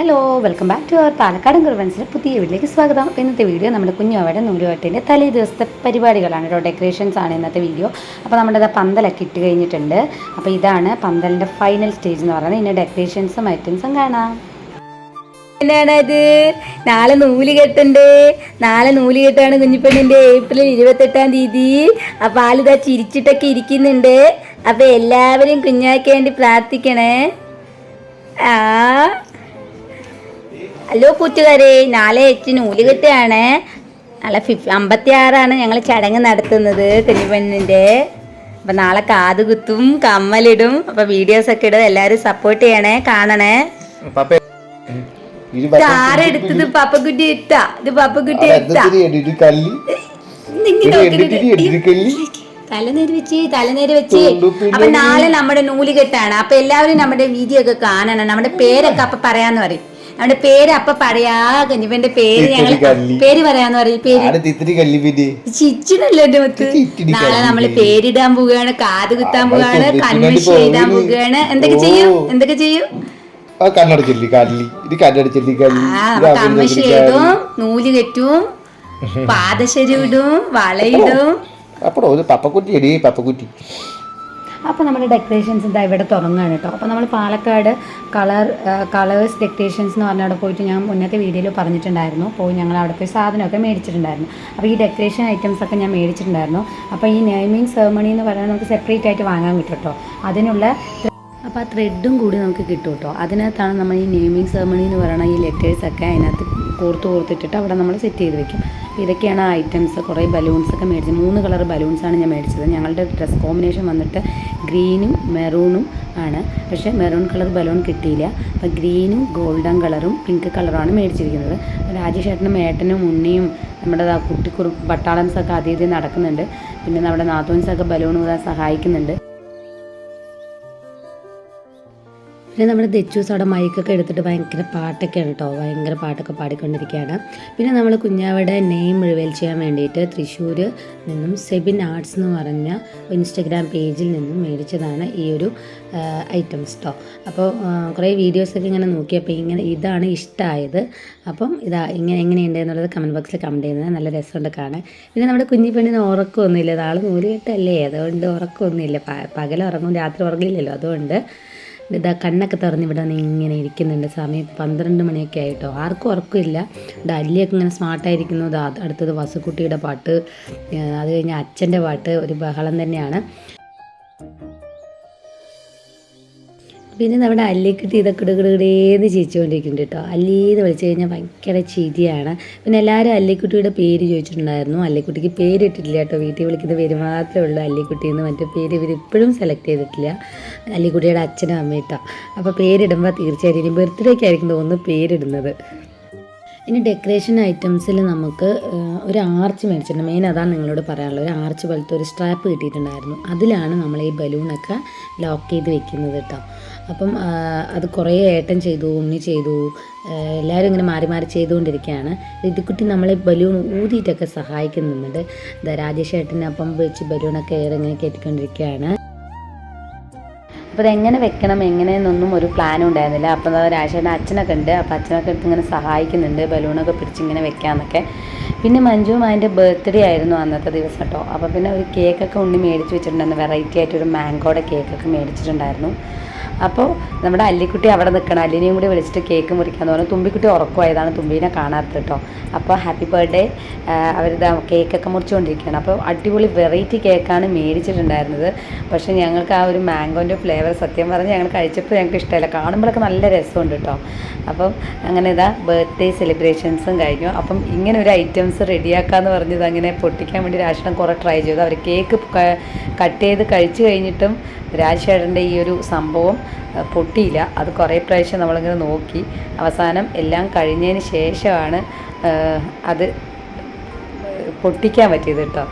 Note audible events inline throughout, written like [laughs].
Hello welcome back to our പാലക്കാടൻ കുറുവൻസിലെ പുതിയ വീട്ടിലേക്ക് സ്വാഗതം. ഇന്നത്തെ വീഡിയോ നമ്മുടെ കുഞ്ഞുവാടെ നൂലുവട്ടിന്റെ തലേ ദിവസത്തെ പരിപാടികളാണ്. കേട്ടോ ഡെക്കറേഷൻസ് ആണ് ഇന്നത്തെ വീഡിയോ അപ്പോൾ നമ്മുടെ പന്തലൊക്കെ ഇട്ട് കഴിഞ്ഞിട്ടുണ്ട്. അപ്പോൾ ഇതാണ് പന്തലിന്റെ ഫൈനൽ സ്റ്റേജ് എന്ന് പറയുന്നത്. ഇതിന്റെ ഡെക്കറേഷൻസും ഐറ്റംസും കാണാം. എന്നാണത്? നാളെ നൂൽ കെട്ടുണ്ട്? നാളെ നൂൽ കെട്ടാണ് കുഞ്ഞിപ്പെണ്ണിന്റെ ഏപ്രിൽ ഇരുപത്തെട്ടാം തീയതി. അപ്പോൾ ആളിതാ ചിരിച്ചിട്ടൊക്കെ ഇരിക്കുന്നുണ്ട്. അപ്പോൾ എല്ലാവരും കുഞ്ഞാക്ക് വേണ്ടി പ്രാർത്ഥിക്കണേ. ആ ഹലോ കൂട്ടുകാരെ നാളെ എട്ട് നൂൽ കെട്ടുകയാണ് നാളെ ഫിഫ് അമ്പത്തി ആറാണ് ഞങ്ങൾ ചടങ്ങ് നടത്തുന്നത് കുഞ്ഞുപെണ്ണിന്റെ അപ്പം നാളെ കാത് കുത്തും കമ്മലിടും. അപ്പം വീഡിയോസ് ഒക്കെ ഇടും എല്ലാവരും സപ്പോർട്ട് ചെയ്യണേ കാണണേ. ആരെടുത്തത് പപ്പക്കുട്ടി ഇട്ടാ. ഇത് പപ്പക്കുട്ടി ഇട്ടാ. തലനേര് വെച്ച് തലനേര് വെച്ച്. അപ്പൊ നാളെ നമ്മുടെ നൂലുകെട്ടാണ്. അപ്പൊ എല്ലാവരും നമ്മുടെ വീഡിയോ ഒക്കെ കാണണം. നമ്മുടെ പേരൊക്കെ അപ്പൊ പറയാന്ന് പറയും. നമ്മുടെ പേര് അപ്പൊ പറയാ കഞ്ഞിപ്പന്റെ പേര് ഞങ്ങൾ പേര് പറയാന്ന് പറയും പേര്. എന്റെ മുത്ത് ഇത്തിരി നാളെ നമ്മൾ പേരിടാൻ പോവുകയാണ് കാത് കുത്താൻ പോവുകയാണ് കൺവെൻഷൻ എഴുതാൻ പോവുകയാണ്. എന്തൊക്കെ. ചെയ്യും? എന്തൊക്കെ ചെയ്യും? കണ്ണട ചെല്ലി കല്ലി. ഇത് കണ്ണട ചെല്ലി കല്ലി. ആ ഇത് അപ്പൊ അവിടെ കമ്മശ ചെല്ലി എഴുതും നൂൽ പാദശരി ഇടും [laughs] വളയിടും. അപ്പടോ പപ്പക്കുറ്റി എടി പപ്പക്കുറ്റി. അപ്പോൾ നമ്മുടെ ഡെക്കറേഷൻസ് ഇതാ ഇവിടെ തുടങ്ങുകയാണ് കേട്ടോ അപ്പോൾ നമ്മൾ പാലക്കാട് കളർ കളേഴ്സ് ഡെക്കറേഷൻസ് എന്ന് പറഞ്ഞ അവിടെ പോയിട്ട് ഞാൻ മുന്നത്തെ വീഡിയോയിൽ പറഞ്ഞിട്ടുണ്ടായിരുന്നു. പോയി ഞങ്ങൾ അവിടെ പോയി സാധനമൊക്കെ മേടിച്ചിട്ടുണ്ടായിരുന്നു. അപ്പോൾ ഈ ഡെക്കറേഷൻ ഐറ്റംസ് ഒക്കെ ഞാൻ മേടിച്ചിട്ടുണ്ടായിരുന്നു. അപ്പോൾ ഈ നെയ്മിങ് സെർമണി എന്ന് പറയുന്നത് നമുക്ക് സെപ്പറേറ്റ് ആയിട്ട് വാങ്ങാൻ കിട്ടും കേട്ടോ അതിനുള്ള അപ്പോൾ ആ ത്രെഡും കൂടി നമുക്ക് കിട്ടും കേട്ടോ അതിനകത്താണ് നമ്മൾ ഈ നെയ്മിങ് സെർമണി എന്ന് പറയുന്ന ഈ ലെറ്റേഴ്സൊക്കെ അതിനകത്ത് കോർത്ത് കോർത്തിട്ടിട്ട് അവിടെ നമ്മൾ സെറ്റ് ചെയ്ത് വെക്കും. ഇതൊക്കെയാണ് ഐറ്റംസ് കുറേ ബലൂൺസ് ഒക്കെ മേടിച്ചത്. മൂന്ന് കളർ ബലൂൺസാണ് ഞാൻ മേടിച്ചത്. ഞങ്ങളുടെ ഡ്രസ് കോമ്പിനേഷൻ വന്നിട്ട് ഗ്രീനും മെറൂണും ആണ്. പക്ഷേ മെറൂൺ കളർ ബലൂൺ കിട്ടിയില്ല. അപ്പോൾ ഗ്രീനും ഗോൾഡൻ കളറും പിങ്ക് കളറുമാണ് മേടിച്ചിരിക്കുന്നത്. രാജേഷേട്ടനും ഏട്ടനും ഉണ്ണിയും നമ്മുടെ കുട്ടിക്കുറു പട്ടാളംസൊക്കെ അതീതി നടക്കുന്നുണ്ട്. പിന്നെ നമ്മുടെ നാത്തോൻസൊക്കെ ബലൂൺ ഊതാൻ സഹായിക്കുന്നുണ്ട്. പിന്നെ നമ്മുടെ ദച്ചൂസ് അവിടെ മൈക്കൊക്കെ എടുത്തിട്ട് ഭയങ്കര പാട്ടൊക്കെയാണ് കേട്ടോ ഭയങ്കര പാട്ടൊക്കെ പാടിക്കൊണ്ടിരിക്കുകയാണ്. പിന്നെ നമ്മൾ കുഞ്ഞാവയുടെ നെയിം റിവീൽ ചെയ്യാൻ വേണ്ടിയിട്ട് തൃശ്ശൂർ നിന്നും സെബിൻ ആർട്സ് എന്ന് പറഞ്ഞ ഇൻസ്റ്റഗ്രാം പേജിൽ നിന്നും മേടിച്ചതാണ് ഈ ഒരു ഐറ്റംസ് കേട്ടോ അപ്പോൾ കുറേ വീഡിയോസൊക്കെ ഇങ്ങനെ നോക്കിയപ്പോൾ ഇങ്ങനെ ഇതാണ് ഇഷ്ടമായത് അപ്പം ഇതാ ഇങ്ങനെ എങ്ങനെയുണ്ട് എന്നുള്ളത് കമന്റ് ബോക്സിൽ കമന്റ് ചെയ്യുന്നത് നല്ല രസമുണ്ട് കാണാൻ. പിന്നെ നമ്മുടെ കുഞ്ഞി പെണ്ണിന് ഉറക്കമൊന്നുമില്ല. നാളെ നൂൽ അതുകൊണ്ട് ഉറക്കമൊന്നുമില്ല. പകൽ ഉറങ്ങും രാത്രി ഉറങ്ങില്ലല്ലോ. അതുകൊണ്ട് ഇതാ കണ്ണൊക്കെ തുറന്ന് ഇവിടെ ഇങ്ങനെ ഇരിക്കുന്നുണ്ട്. സമയം പന്ത്രണ്ട് മണിയൊക്കെ ആയിട്ടോ. ആർക്കും ഉറക്കമില്ല. അല്ലിയൊക്കെ ഇങ്ങനെ സ്മാർട്ടായിരിക്കുന്നു അടുത്തത് വസുക്കുട്ടിയുടെ പാട്ട്. അത് കഴിഞ്ഞ് അച്ഛന്റെ പാട്ട് ഒരു ബഹളം തന്നെയാണ്. പിന്നെ നമ്മുടെ അല്ലിക്കുട്ടി ഇതൊക്കെ ഇടുകിടുകിടേന്ന് ചിരിച്ചുകൊണ്ടിരിക്കുന്നുണ്ട് കേട്ടോ. അല്ലീന്ന് വിളിച്ചു കഴിഞ്ഞാൽ ഭയങ്കര ചിരിയാണ്. പിന്നെ എല്ലാവരും അല്ലിക്കുട്ടിയുടെ പേര് ചോദിച്ചിട്ടുണ്ടായിരുന്നു. അല്ലിക്കുട്ടിക്ക് പേരിട്ടിട്ടില്ല കേട്ടോ. വീട്ടിൽ വിളിക്കുന്ന പേര് മാത്രമേ ഉള്ളൂ അല്ലിക്കുട്ടി എന്ന് മറ്റേ പേര് ഇവർ ഇപ്പോഴും സെലക്ട് ചെയ്തിട്ടില്ല. അല്ലിക്കുട്ടിയുടെ അച്ഛനും അമ്മയും കേട്ടോ അപ്പോൾ പേരിടുമ്പോൾ തീർച്ചയായിട്ടും ഇനി ബർത്ത്ഡേക്ക് ആയിരിക്കും തോന്നുന്നു പേരിടുന്നത്. ഇനി ഡെക്കറേഷൻ ഐറ്റംസിൽ നമുക്ക് ഒരു ആർച്ച് മേടിച്ചിട്ടുണ്ട്. മെയിൻ അതാണ് നിങ്ങളോട് പറയാനുള്ളത്. ഒരു ആർച്ച് പോലത്തെ ഒരു സ്ട്രാപ്പ് കിട്ടിയിട്ടുണ്ടായിരുന്നു. അതിലാണ് നമ്മൾ ഈ ബലൂണൊക്കെ ലോക്ക് ചെയ്ത് വെക്കുന്നത് കേട്ടോ. അപ്പം അത് കുറേ ഏട്ടൻ ചെയ്തു ഉണ്ണി ചെയ്തു എല്ലാവരും ഇങ്ങനെ മാറി മാറി ചെയ്തുകൊണ്ടിരിക്കുകയാണ്. ഋതുക്കുട്ടി നമ്മളെ ബലൂൺ ഊതിയിട്ടൊക്കെ സഹായിക്കുന്നുണ്ട്. രാജേഷ് ഏട്ടനെ അപ്പം വെച്ച് ബലൂണൊക്കെ ഇറങ്ങി കയറ്റിക്കൊണ്ടിരിക്കുകയാണ്. അപ്പോൾ അതെങ്ങനെ വെക്കണം എങ്ങനെയെന്നൊന്നും ഒരു പ്ലാനും ഉണ്ടായിരുന്നില്ല. അപ്പോൾ രാജേഷേട്ടൻ അച്ഛനൊക്കെ ഉണ്ട്. അപ്പോൾ അച്ഛനൊക്കെ എടുത്ത് ഇങ്ങനെ സഹായിക്കുന്നുണ്ട് ബലൂണൊക്കെ പിടിച്ച് ഇങ്ങനെ വെക്കാമെന്നൊക്കെ. പിന്നെ മഞ്ജുവും അതിന്റെ ബർത്ത്ഡേ ആയിരുന്നു അന്നത്തെ ദിവസം കേട്ടോ. അപ്പോൾ പിന്നെ ഒരു കേക്കൊക്കെ ഉണ്ണി മേടിച്ച് വെച്ചിട്ടുണ്ടായിരുന്നു വെറൈറ്റി ആയിട്ട് ഒരു മാംഗോയുടെ കേക്കൊക്കെ മേടിച്ചിട്ടുണ്ടായിരുന്നു. അപ്പോൾ നമ്മുടെ അല്ലിക്കുട്ടി അവിടെ നിൽക്കണം. അല്ലിനെയും കൂടി വിളിച്ചിട്ട് കേക്ക് മുറിക്കാന്ന് പറഞ്ഞു. തുമ്പിക്കുട്ടി ഉറക്കമായതാണ് തുമ്പീനെ കാണാത്തത് കേട്ടോ. അപ്പോൾ ഹാപ്പി ബർത്ത്ഡേ അവരിത് കേക്കൊക്കെ മുറിച്ചുകൊണ്ടിരിക്കുകയാണ്. അപ്പോൾ അടിപൊളി വെറൈറ്റി കേക്കാണ് മേടിച്ചിട്ടുണ്ടായിരുന്നത്. പക്ഷേ ഞങ്ങൾക്ക് ആ ഒരു മാംഗോന്റെ ഫ്ലേവർ സത്യം പറഞ്ഞ് ഞങ്ങൾ കഴിച്ചപ്പോൾ ഞങ്ങൾക്ക് ഇഷ്ടമല്ല. കാണുമ്പോഴൊക്കെ നല്ല രസമുണ്ട് കേട്ടോ. അപ്പം അങ്ങനെ ഇതാ ബർത്ത്ഡേ സെലിബ്രേഷൻസും കഴിഞ്ഞു. അപ്പം ഇങ്ങനെ ഒരു ഐറ്റംസ് റെഡിയാക്കാന്ന് പറഞ്ഞത് അങ്ങനെ പൊട്ടിക്കാൻ വേണ്ടി രാഷ്ട്രം കുറേ ട്രൈ ചെയ്തു. അവർ കേക്ക് കട്ട് ചെയ്ത് കഴിച്ചു കഴിഞ്ഞിട്ടും രാജേട്ടന്റെ ഈ ഒരു സംഭവം പൊട്ടിയില്ല. അത് കുറേ പ്രാവശ്യം നമ്മളിങ്ങനെ നോക്കി. അവസാനം എല്ലാം കഴിഞ്ഞതിന് ശേഷമാണ് അത് പൊട്ടിക്കാൻ പറ്റിയത് കേട്ടോ.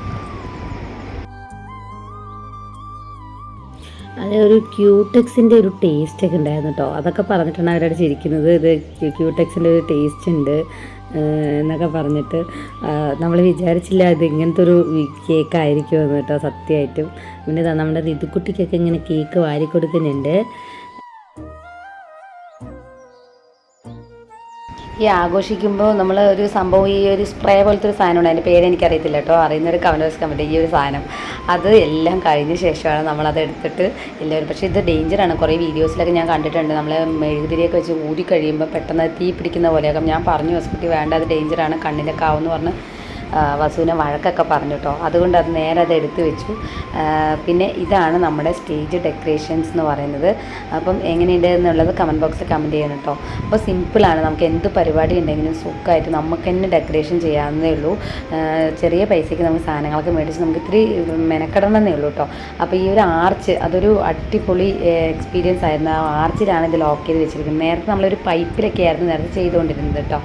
അത് ഒരു ക്യൂടെക്സിന്റെ ഒരു ടേസ്റ്റ് ഒക്കെ ഉണ്ടായിരുന്നു കേട്ടോ. അതൊക്കെ പറഞ്ഞിട്ടാണ് അവരോട് ചിരിക്കുന്നത്. ഇത് ക്യൂടെക്സിന്റെ ഒരു ടേസ്റ്റ് ഉണ്ട്. എന്നൊക്കെ പറഞ്ഞിട്ട് നമ്മൾ വിചാരിച്ചില്ല ഇത് ഇങ്ങനത്തെ ഒരു കേക്ക് ആയിരിക്കുമെന്ന് കേട്ടോ സത്യമായിട്ടും. പിന്നെ നമ്മുടെ ഋതുക്കുട്ടിക്കൊക്കെ ഇങ്ങനെ കേക്ക് വാരി കൊടുക്കുന്നുണ്ട് ഈ ആഘോഷിക്കുമ്പോൾ നമ്മൾ ഒരു സംഭവം ഈ ഒരു സ്പ്രേ പോലത്തെ ഒരു സാധനമുണ്ട്. അതിന്റെ പേര് എനിക്കറിയത്തില്ല കേട്ടോ. അറിയുന്നൊരു കമന്റ് കമന്റ് ഈ ഒരു സാധനം. അത് എല്ലാം കഴിഞ്ഞ ശേഷമാണ് നമ്മളത് എടുത്തിട്ട് എല്ലാവരും. പക്ഷേ ഇത് ഡേഞ്ചറാണ് കുറേ വീഡിയോസിലൊക്കെ ഞാൻ കണ്ടിട്ടുണ്ട്. നമ്മൾ മെഴുകുതിരിയൊക്കെ വെച്ച് ഊതി കഴിയുമ്പോൾ പെട്ടെന്ന് തീ പിടിക്കുന്ന പോലെയൊക്കെ. ഞാൻ പറഞ്ഞു ഹോസ്പിറ്റലിൽ വേണ്ട അത് ഡേഞ്ചറാണ് കണ്ണിലൊക്കെ ആവുമെന്ന് പറഞ്ഞ് വസുവിനെ വഴക്കൊക്കെ പറഞ്ഞു കേട്ടോ. അതുകൊണ്ട് അത് നേരെ അത് എടുത്തു വെച്ചു. പിന്നെ ഇതാണ് നമ്മുടെ സ്റ്റേജ് ഡെക്കറേഷൻസ് എന്ന് പറയുന്നത്. അപ്പം എങ്ങനെയുണ്ട് എന്നുള്ളത് കമന്റ് ബോക്സിൽ കമന്റ് ചെയ്യണം കേട്ടോ. അപ്പോൾ സിമ്പിളാണ് നമുക്ക് എന്ത് പരിപാടി ഉണ്ടെങ്കിലും സുഖമായിട്ട് നമുക്ക് തന്നെ ഡെക്കറേഷൻ ചെയ്യാവുന്നതേ ഉള്ളൂ. ചെറിയ പൈസയ്ക്ക് നമുക്ക് സാധനങ്ങളൊക്കെ മേടിച്ച് നമുക്ക് ഇത്തിരി മെനക്കെടണമെന്നേ ഉള്ളൂ കേട്ടോ. അപ്പോൾ ഈ ഒരു ആർച്ച് അതൊരു അടിപൊളി എക്സ്പീരിയൻസ് ആയിരുന്നു. ആ ആർച്ചിലാണ് ഇത് ലോക്ക് ചെയ്ത് വെച്ചിരിക്കുന്നത്. നേരത്തെ നമ്മളൊരു പൈപ്പിലൊക്കെ ആയിരുന്നു നേരത്തെ ചെയ്തുകൊണ്ടിരുന്നത് കേട്ടോ.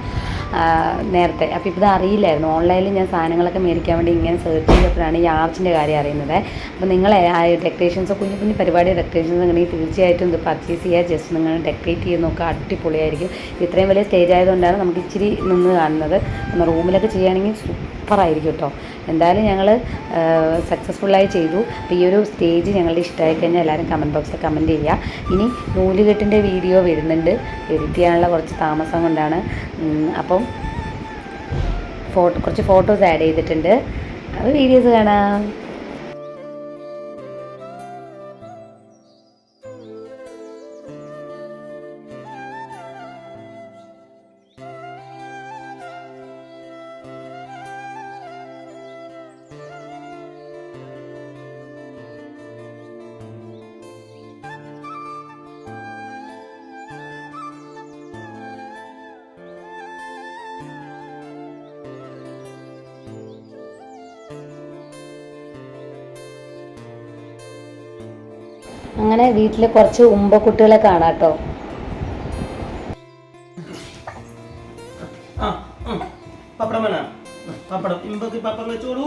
നേരത്തെ. അപ്പോൾ ഇത് അറിയില്ലായിരുന്നു ഓൺലൈനിൽ ഞാൻ സാധനങ്ങളൊക്കെ മേടിക്കാൻ വേണ്ടി ഇങ്ങനെ സെർച്ച് ചെയ്തപ്പോഴാണ് ഈ ആർച്ചിന്റെ കാര്യം അറിയുന്നത്. അപ്പോൾ നിങ്ങൾ ആ ഡെക്കറേഷൻസ് കുഞ്ഞു കുഞ്ഞു പരിപാടി ഡെക്കറേഷൻസ് ഉണ്ടെങ്കിൽ തീർച്ചയായിട്ടും ഇത് പർച്ചേസ് ചെയ്യുക ജസ്റ്റ് നിങ്ങൾ ഡെക്കറേറ്റ് ചെയ്ത് നോക്കുക. അടിപൊളിയായിരിക്കും. ഇത്രയും വലിയ സ്റ്റേജ് ആയതുകൊണ്ടാണ് നമുക്ക് ഇച്ചിരി നിന്ന് കാണുന്നത്. റൂമിലൊക്കെ ചെയ്യുകയാണെങ്കിൽ സൂപ്പറായിരിക്കും കേട്ടോ എന്തായാലും ഞങ്ങൾ സക്സസ്ഫുള്ളായി ചെയ്തു. അപ്പോൾ ഈ ഒരു സ്റ്റേജ് ഞങ്ങളുടെ ഇഷ്ടമായി കഴിഞ്ഞാൽ എല്ലാവരും കമന്റ് ബോക്സിൽ കമന്റ് ചെയ്യുക ഇനി നൂലുകെട്ടിന്റെ വീഡിയോ വരുന്നുണ്ട്. എഡിറ്റ് ചെയ്യാനുള്ള കുറച്ച് താമസം കൊണ്ടാണ്. അപ്പം ഫോട്ടോ കുറച്ച് ഫോട്ടോസ് ആഡ് ചെയ്തിട്ടുണ്ട്. അപ്പോൾ വീഡിയോസ് കാണാം. അങ്ങനെ വീട്ടിൽ കുറച്ച് ഉമ്പക്കുട്ടികളെ കാണാം കേട്ടോ. ആ പപ്പടം വേണ? പപ്പടം. ഇമ്പക്ക് പപ്പടം വെച്ചോളൂ.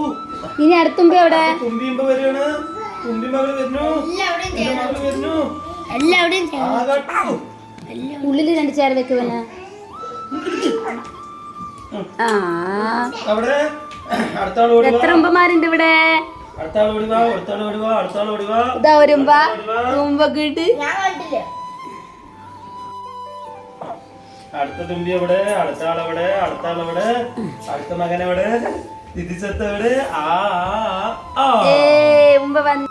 ഇനി അടുത്തുമ്പ എവിടെ? ഉള്ളിൽ രണ്ട് ചേർ വെക്കുവന? എത്ര ഉമ്പമാരുണ്ട് ഇവിടെ? അടുത്ത ഇതാ ഉമ്പൊക്കെ ഇട്ട്. തുമ്പി എവിടെ? അടുത്ത ആളെവിടെ അടുത്ത ആളെവിടെ അടുത്ത മകൻ എവിടെ? തിരിച്ചെത്ത എവിടെ? ആ വന്ന്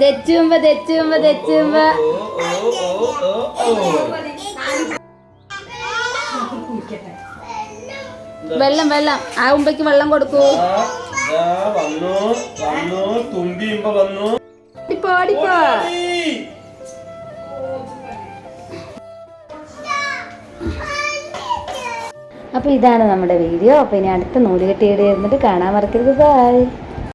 തെച്ചുമ്പ തെച്ചുമ്പ തെച്ചുമ്പ വെള്ളം വെള്ളം. ആ ഉമ്പയ്ക്ക് വെള്ളം കൊടുക്കൂ. വന്നു വന്നു തുമ്പി ഇമ്പ വന്നു. അപ്പോൾ ഇതാണ് നമ്മുടെ വീഡിയോ. അപ്പോൾ ഇനി അടുത്ത നൂലുകെട്ടിയുടെ ഇരുന്നിട്ട് കാണാൻ മറക്കരുത്. ബൈ